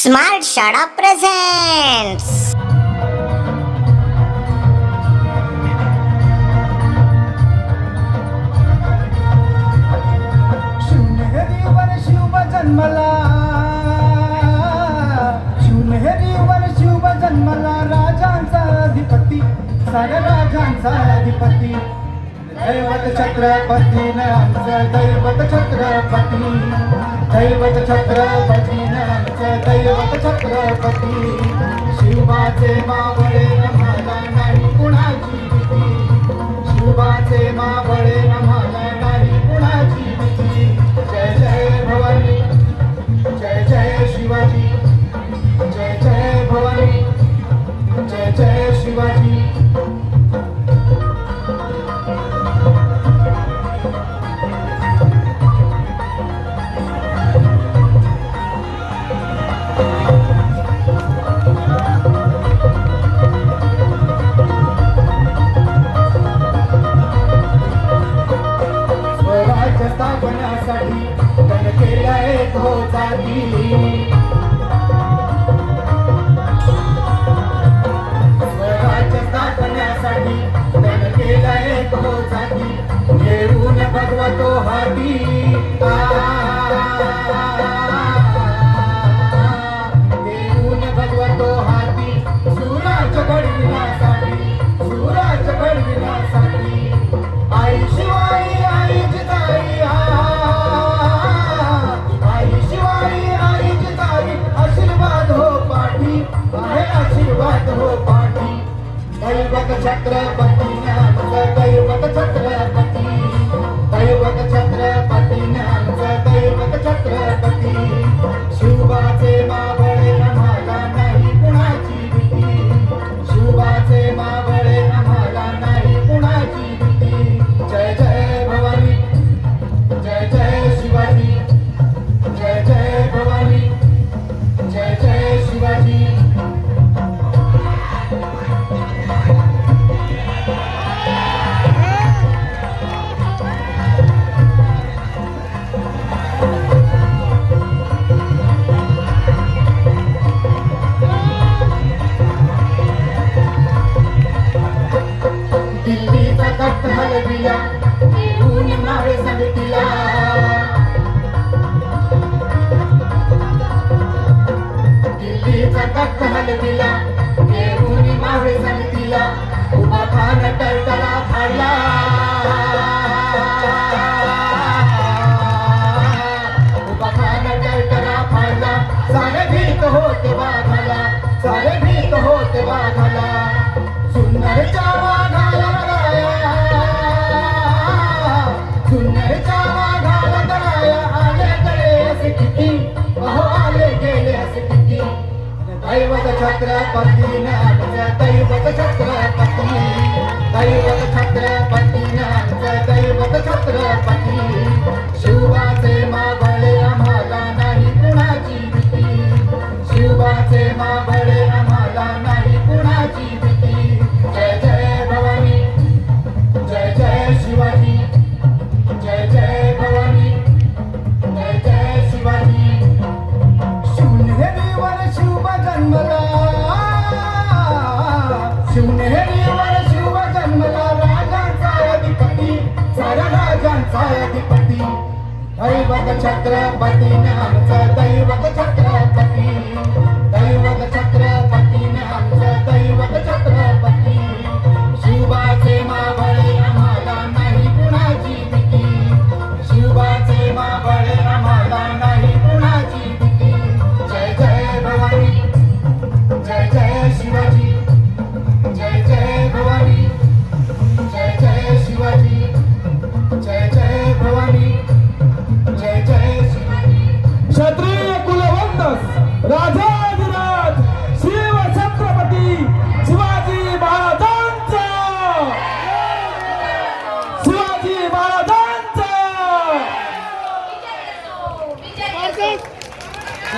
Smart शाळा present शिवनेरीवर शिव जन्मला. शिवनेरीवर शिव जन्मला राजांचा अधिपती साऱ्या राजांचा अधिपती. दैवत छत्रपती आमचं दैवत छत्रपती. दैवत छत्रपती छत्रपती. शिवाचे मावळे मला नाही कुणाची शिवाचे मावळे मला नाही कुणाची जय जय भवानी. जय जय शिवाजी. जय जय भवानी. जय जय शिवाजी. स्थापण्यासाठी तन केलाय तो जाती स्वराज्य स्थापण्यासाठी तन केलाय तो जाती येऊन भगवतो हाती दैवत छत्रपती आमचं दैवत कट हलविला ऊन मावे समितीला उभा खान टळटळा फाडला. उभा खान टळटळा फाडला. सारे भीत होते वाघाला. सारे भीत होते वाघाला. दैवत छत्र पत्नी दैवत छत्रपती दैवत छत्रपती. नामचं दैवत छत्र पत्नी अधिपती दैवत छत्रपती नामचा दैवत छत्रपती